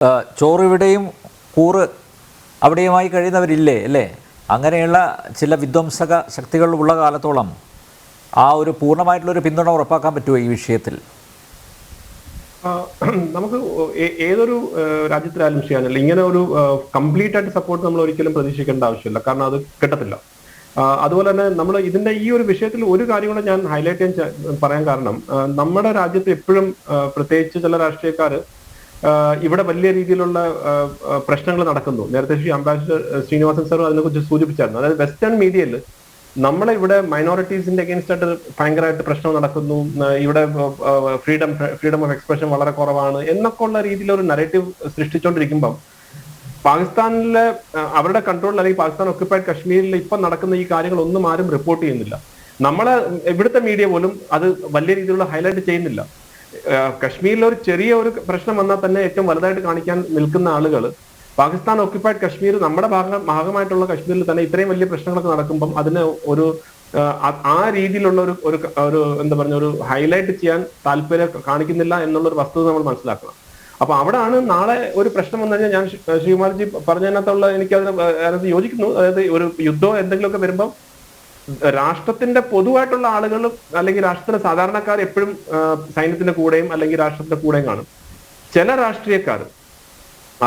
ആ, ചോറ് ഇവിടെയും കൂറ് അവിടെയുമായി കഴിയുന്നവരില്ലേ അല്ലേ? അങ്ങനെയുള്ള ചില വിധ്വംസക ശക്തികൾ ഉള്ള കാലത്തോളം ആ ഒരു പൂർണമായിട്ടുള്ള ഒരു പിന്തുണ ഉറപ്പാക്കാൻ പറ്റുമോ ഈ വിഷയത്തിൽ? നമുക്ക് ഏതൊരു രാജ്യത്തിലായാലും ചെയ്യാനല്ല ഇങ്ങനെ ഒരു കംപ്ലീറ്റ് ആയിട്ട് സപ്പോർട്ട് നമ്മൾ ഒരിക്കലും പ്രതീക്ഷിക്കേണ്ട ആവശ്യമില്ല. കാരണം അത് കിട്ടത്തില്ല. അതുപോലെ തന്നെ നമ്മൾ ഇതിന്റെ ഈ ഒരു വിഷയത്തിൽ ഒരു കാര്യം കൂടെ ഞാൻ ഹൈലൈറ്റ് ചെയ്യാൻ പറയാൻ കാരണം നമ്മുടെ രാജ്യത്ത് എപ്പോഴും പ്രത്യേകിച്ച് ചില രാഷ്ട്രീയക്കാർ ഇവിടെ വലിയ രീതിയിലുള്ള പ്രശ്നങ്ങൾ നടക്കുന്നു. നേരത്തെ ശ്രീ അംബാസിഡർ ശ്രീനിവാസൻ സാറും അതിനെക്കുറിച്ച് സൂചിപ്പിച്ചായിരുന്നു. അതായത് വെസ്റ്റേൺ മീഡിയയിൽ നമ്മളെ ഇവിടെ മൈനോറിറ്റീസിന്റെ അഗേൻസ്റ്റ് ആയിട്ട് ഭയങ്കരമായിട്ട് പ്രശ്നം നടക്കുന്നു. ഇവിടെ ഫ്രീഡം ഫ്രീഡം ഓഫ് എക്സ്പ്രഷൻ വളരെ കുറവാണ് എന്നൊക്കെ ഉള്ള രീതിയിൽ ഒരു നരേറ്റീവ് സൃഷ്ടിച്ചുകൊണ്ടിരിക്കുമ്പം പാകിസ്ഥാനിലെ അവരുടെ കൺട്രോളിൽ അല്ലെങ്കിൽ പാകിസ്ഥാൻ ഒക്യുപ്പൈഡ് കശ്മീരിൽ ഇപ്പൊ നടക്കുന്ന ഈ കാര്യങ്ങൾ ഒന്നും ആരും റിപ്പോർട്ട് ചെയ്യുന്നില്ല. നമ്മളെ ഇവിടുത്തെ മീഡിയ പോലും അത് വലിയ രീതിയിലുള്ള ഹൈലൈറ്റ് ചെയ്യുന്നില്ല. കശ്മീരിൽ ഒരു ചെറിയ ഒരു പ്രശ്നം വന്നാൽ തന്നെ ഏറ്റവും വലുതായിട്ട് കാണിക്കാൻ നിൽക്കുന്ന ആളുകൾ പാകിസ്ഥാൻ ഓക്യുപ്പൈഡ് കശ്മീർ നമ്മുടെ ഭാഗം ഭാഗമായിട്ടുള്ള കശ്മീരിൽ തന്നെ ഇത്രയും വലിയ പ്രശ്നങ്ങളൊക്കെ നടക്കുമ്പം അതിന് ഒരു ആ, രീതിയിലുള്ള ഒരു ഒരു ഒരു എന്താ പറഞ്ഞ ഒരു ഹൈലൈറ്റ് ചെയ്യാൻ താല്പര്യം കാണിക്കുന്നില്ല എന്നുള്ള ഒരു വസ്തുത നമ്മൾ മനസ്സിലാക്കണം. അപ്പൊ അവിടാണ് നാളെ ഒരു പ്രശ്നം വന്നു കഴിഞ്ഞാൽ ഞാൻ ശ്രീ- ശ്രീകുമാർജി പറഞ്ഞതിനകത്തുള്ള എനിക്ക് അതിന് അതിനകത്ത് യോജിക്കുന്നു. അതായത് ഒരു യുദ്ധമോ എന്തെങ്കിലുമൊക്കെ വരുമ്പോൾ രാഷ്ട്രത്തിന്റെ പൊതുവായിട്ടുള്ള ആളുകൾ അല്ലെങ്കിൽ രാഷ്ട്രത്തിലെ സാധാരണക്കാർ എപ്പോഴും സൈന്യത്തിന്റെ കൂടെയും അല്ലെങ്കിൽ രാഷ്ട്രത്തിന്റെ കൂടെയും കാണും. ചില രാഷ്ട്രീയക്കാർ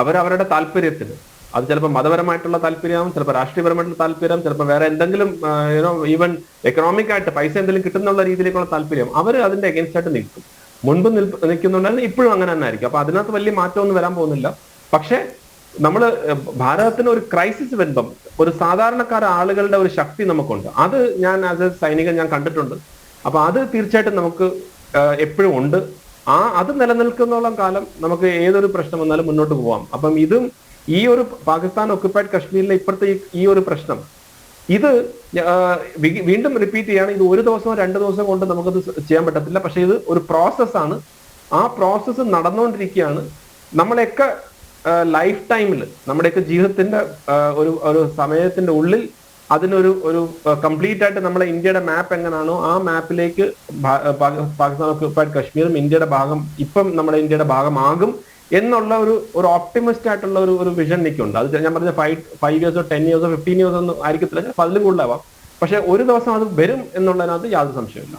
അവരവരുടെ താല്പര്യത്തിന് അത് ചിലപ്പോൾ മതപരമായിട്ടുള്ള താല്പര്യം ചിലപ്പോൾ രാഷ്ട്രീയപരമായിട്ടുള്ള താല്പര്യം ചിലപ്പോൾ വേറെ എന്തെങ്കിലും ഈവൻ എക്കണോമിക് ആയിട്ട് പൈസ എന്തെങ്കിലും കിട്ടുന്നുള്ള രീതിയിലേക്കുള്ള താല്പര്യം അവർ അതിന്റെ അഗേൻസ്റ്റ് ആയിട്ട് നിൽക്കും. മുൻപ് നിൽ നിൽക്കുന്നുണ്ടായിരുന്നു ഇപ്പോഴും അങ്ങനെ തന്നെ ആയിരിക്കും അപ്പൊ അതിനകത്ത് വലിയ മാറ്റമൊന്നും വരാൻ പോകുന്നില്ല. പക്ഷേ നമ്മൾ ഭാരതത്തിന് ഒരു ക്രൈസിസ് വരുമ്പം ഒരു സാധാരണക്കാര ആളുകളുടെ ഒരു ശക്തി നമുക്കുണ്ട്. അത് ഞാൻ ആസ് എ സൈനികൻ ഞാൻ കണ്ടിട്ടുണ്ട്. അപ്പൊ അത് തീർച്ചയായിട്ടും നമുക്ക് എപ്പോഴും ഉണ്ട്. ആ അത് നിലനിൽക്കുന്നോളം കാലം നമുക്ക് ഏതൊരു പ്രശ്നം വന്നാലും മുന്നോട്ട് പോവാം. അപ്പം ഇതും ഈ ഒരു പാകിസ്ഥാൻ ഒക്യുപ്പൈഡ് കശ്മീരിലെ ഇപ്പോഴത്തെ ഈ- ഈ ഒരു പ്രശ്നം. ഇത് വീണ്ടും റിപ്പീറ്റ് ചെയ്യാണ്. ഇത് ഒരു ദിവസമോ രണ്ട് ദിവസം കൊണ്ട് നമുക്കത് ചെയ്യാൻ പറ്റത്തില്ല. പക്ഷെ ഇത് ഒരു പ്രോസസ്സാണ് ആ പ്രോസസ്സ് നടന്നുകൊണ്ടിരിക്കുകയാണ് നമ്മളെയൊക്കെ ലൈഫ് ടൈമിൽ നമ്മുടെയൊക്കെ ജീവിതത്തിന്റെ ഒരു ഒരു സമയത്തിന്റെ ഉള്ളിൽ അതിനൊരു ഒരു കംപ്ലീറ്റ് ആയിട്ട് നമ്മളെ ഇന്ത്യയുടെ മാപ്പ് എങ്ങനെയാണോ ആ മാപ്പിലേക്ക് പാകിസ്ഥാൻ ഒക്യുപ്പൈഡ് കശ്മീരും ഇന്ത്യയുടെ ഭാഗം ഇപ്പം നമ്മുടെ ഇന്ത്യയുടെ ഭാഗമാകും എന്നുള്ള ഒരു ഒരു ഓപ്റ്റിമിസ്റ്റ് ആയിട്ടുള്ള ഒരു ഒരു വിഷൻ എനിക്കുണ്ട്. അത് ഞാൻ പറഞ്ഞ ഫൈവ് ഫൈവ് ഇയേഴ്സോ ടെൻ ഇയേഴ്സോ ഫിഫ്റ്റീൻ ഇയേഴ്സോ ഒന്നും ആയിരിക്കത്തില്ല. അതിലും കൂടുതലാവാം. പക്ഷെ ഒരു ദിവസം അത് വരും എന്നുള്ളതിനകത്ത് യാതൊരു സംശയമില്ല